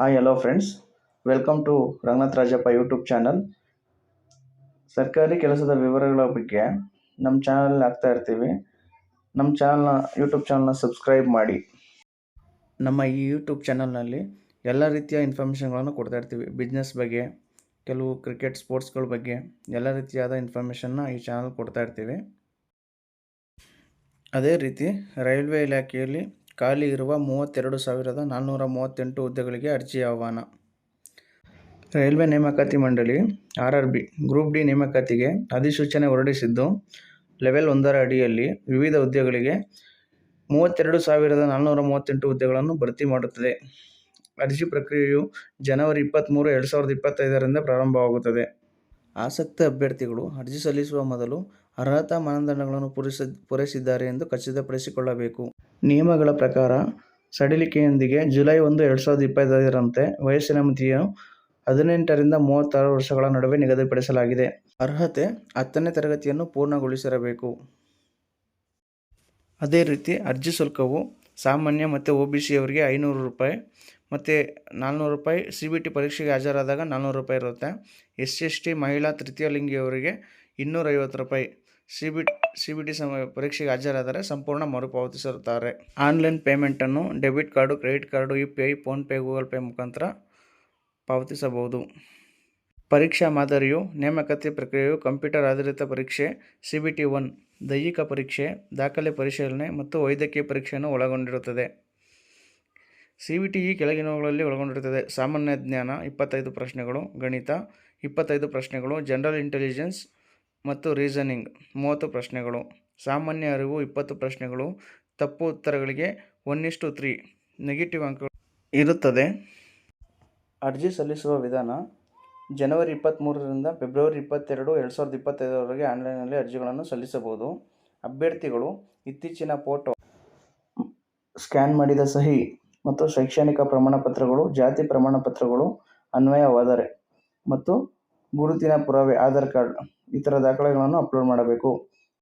Hi hello friends welcome to Ranganath Rajappa YouTube channel ಸರ್ಕಾರಿ ಕೆಲಸದ ವಿವರಗಳ ಬಗ್ಗೆ ನಮ್ಮ ಚಾನಲ್ ಹಾಕ್ತಾ ಇರ್ತೀವಿ. ನಮ್ಮ ಚಾನಲ್ನ ಯೂಟ್ಯೂಬ್ ಚಾನಲ್ನ ಸಬ್ಸ್ಕ್ರೈಬ್ ಮಾಡಿ. ನಮ್ಮ ಈ ಯೂಟ್ಯೂಬ್ ಚಾನಲ್ನಲ್ಲಿ ಎಲ್ಲ ರೀತಿಯ ಇನ್ಫಾರ್ಮೇಷನ್ಗಳನ್ನು ಕೊಡ್ತಾ ಇರ್ತೀವಿ. ಬಿಸ್ನೆಸ್ ಬಗ್ಗೆ, ಕೆಲವು ಕ್ರಿಕೆಟ್ ಸ್ಪೋರ್ಟ್ಸ್ಗಳ ಬಗ್ಗೆ ಎಲ್ಲ ರೀತಿಯಾದ ಇನ್ಫಾರ್ಮೇಷನ್ನ ಈ ಚಾನಲ್ ಕೊಡ್ತಾ ಇರ್ತೀವಿ. ಅದೇ ರೀತಿ ರೈಲ್ವೆ ಇಲಾಖೆಯಲ್ಲಿ ಖಾಲಿ ಇರುವ ಮೂವತ್ತೆರಡು ಸಾವಿರದ ನಾನ್ನೂರ ಮೂವತ್ತೆಂಟು ಹುದ್ದೆಗಳಿಗೆ ಅರ್ಜಿ ಆಹ್ವಾನ. ರೈಲ್ವೆ ನೇಮಕಾತಿ ಮಂಡಳಿ R R B group D ನೇಮಕಾತಿಗೆ ಅಧಿಸೂಚನೆ ಹೊರಡಿಸಿದ್ದು, ಲೆವೆಲ್ ಒಂದರ ಅಡಿಯಲ್ಲಿ ವಿವಿಧ ಹುದ್ದೆಗಳಿಗೆ ಮೂವತ್ತೆರಡು ಸಾವಿರದ ನಾನ್ನೂರ ಮೂವತ್ತೆಂಟು ಹುದ್ದೆಗಳನ್ನು ಭರ್ತಿ ಮಾಡುತ್ತದೆ. ಅರ್ಜಿ ಪ್ರಕ್ರಿಯೆಯು ಜನವರಿ ಇಪ್ಪತ್ತ್ಮೂರು ಎರಡು ಸಾವಿರದ ಇಪ್ಪತ್ತೈದರಿಂದ ಪ್ರಾರಂಭವಾಗುತ್ತದೆ. ಆಸಕ್ತ ಅಭ್ಯರ್ಥಿಗಳು ಅರ್ಜಿ ಸಲ್ಲಿಸುವ ಮೊದಲು ಅರ್ಹತಾ ಮಾನದಂಡಗಳನ್ನು ಪೂರೈಸ, ಪೂರೈಸಿದ್ದಾರೆ ಎಂದು ಖಚಿತಪಡಿಸಿಕೊಳ್ಳಬೇಕು. ನಿಯಮಗಳ ಪ್ರಕಾರ ಸಡಿಲಿಕೆಯೊಂದಿಗೆ ಜುಲೈ ಒಂದು, ಎರಡು ಸಾವಿರದ ಇಪ್ಪತ್ತೈದರಂತೆ ವಯಸ್ಸಿನ ಮಿತಿಯು ಹದಿನೆಂಟರಿಂದ ಮೂವತ್ತಾರು ವರ್ಷಗಳ ನಡುವೆ ನಿಗದಿಪಡಿಸಲಾಗಿದೆ. ಅರ್ಹತೆ ಹತ್ತನೇ ತರಗತಿಯನ್ನು ಪೂರ್ಣಗೊಳಿಸಿರಬೇಕು. ಅದೇ ರೀತಿ ಅರ್ಜಿ ಶುಲ್ಕವು ಸಾಮಾನ್ಯ ಮತ್ತು ಒ ಬಿ ಸಿಯವರಿಗೆ ಐನೂರು ರೂಪಾಯಿ ಮತ್ತು ನಾಲ್ನೂರು ರೂಪಾಯಿ ಸಿ ಬಿ ಟಿ ಪರೀಕ್ಷೆಗೆ ಹಾಜರಾದಾಗ ನಾಲ್ನೂರು ರೂಪಾಯಿ ಇರುತ್ತೆ. ಎಸ್ ಎಸ್ ಟಿ, ಮಹಿಳಾ, ತೃತೀಯ ಲಿಂಗಿಯವರಿಗೆ ಇನ್ನೂರೈವತ್ತು ರೂಪಾಯಿ. C B C B T ಸಮ, ಪರೀಕ್ಷೆಗೆ ಹಾಜರಾದರೆ ಸಂಪೂರ್ಣ ಮರುಪಾವತಿಸಿರುತ್ತಾರೆ. ಆನ್ಲೈನ್ ಪೇಮೆಂಟನ್ನು debit card, credit card, U P I, PhonePe, Google Pay ಮುಖಾಂತರ ಪಾವತಿಸಬಹುದು. ಪರೀಕ್ಷಾ ಮಾದರಿಯು ನೇಮಕಾತಿ ಪ್ರಕ್ರಿಯೆಯು ಕಂಪ್ಯೂಟರ್ ಆಧಾರಿತ ಪರೀಕ್ಷೆ ಸಿ ಬಿ ಟಿ ಒನ್, ದೈಹಿಕ ಪರೀಕ್ಷೆ, ದಾಖಲೆ ಪರಿಶೀಲನೆ ಮತ್ತು ವೈದ್ಯಕೀಯ ಪರೀಕ್ಷೆಯನ್ನು ಒಳಗೊಂಡಿರುತ್ತದೆ. ಸಿ ಬಿ ಟಿ ಈ ಕೆಳಗಿನವುಗಳಲ್ಲಿ ಒಳಗೊಂಡಿರುತ್ತದೆ. ಸಾಮಾನ್ಯ ಜ್ಞಾನ, ಇಪ್ಪತ್ತೈದು ಪ್ರಶ್ನೆಗಳು, ಗಣಿತ, ಇಪ್ಪತ್ತೈದು ಪ್ರಶ್ನೆಗಳು, ಜನರಲ್ ಇಂಟೆಲಿಜೆನ್ಸ್ ಮತ್ತು ರೀಸನಿಂಗ್ ಮೂವತ್ತು ಪ್ರಶ್ನೆಗಳು. ಸಾಮಾನ್ಯ ಅರಿವು, ಇಪ್ಪತ್ತು ಪ್ರಶ್ನೆಗಳು. ತಪ್ಪು ಉತ್ತರಗಳಿಗೆ ಒನ್ ಇಷ್ಟು ತ್ರೀ ನೆಗೆಟಿವ್ ಅಂಕ ಇರುತ್ತದೆ. ಅರ್ಜಿ ಸಲ್ಲಿಸುವ ವಿಧಾನ, ಜನವರಿ ಇಪ್ಪತ್ತ್ಮೂರರಿಂದ ಫೆಬ್ರವರಿ ಇಪ್ಪತ್ತೆರಡು, ಎರಡು ಸಾವಿರದ ಇಪ್ಪತ್ತೈದರವರೆಗೆ ಆನ್ಲೈನ್ನಲ್ಲಿ ಅರ್ಜಿಗಳನ್ನು ಸಲ್ಲಿಸಬಹುದು. ಅಭ್ಯರ್ಥಿಗಳು ಇತ್ತೀಚಿನ ಫೋಟೋ ಸ್ಕ್ಯಾನ್ ಮಾಡಿದ ಸಹಿ ಮತ್ತು ಶೈಕ್ಷಣಿಕ ಪ್ರಮಾಣಪತ್ರಗಳು, ಜಾತಿ ಪ್ರಮಾಣಪತ್ರಗಳು, ಅನ್ವಯವಾದರೆ ಮತ್ತು ಗುರುತಿನ ಪುರಾವೆ ಆಧಾರ್ ಕಾರ್ಡ್ ಈ ಥರ ದಾಖಲೆಗಳನ್ನು ಅಪ್ಲೋಡ್ ಮಾಡಬೇಕು.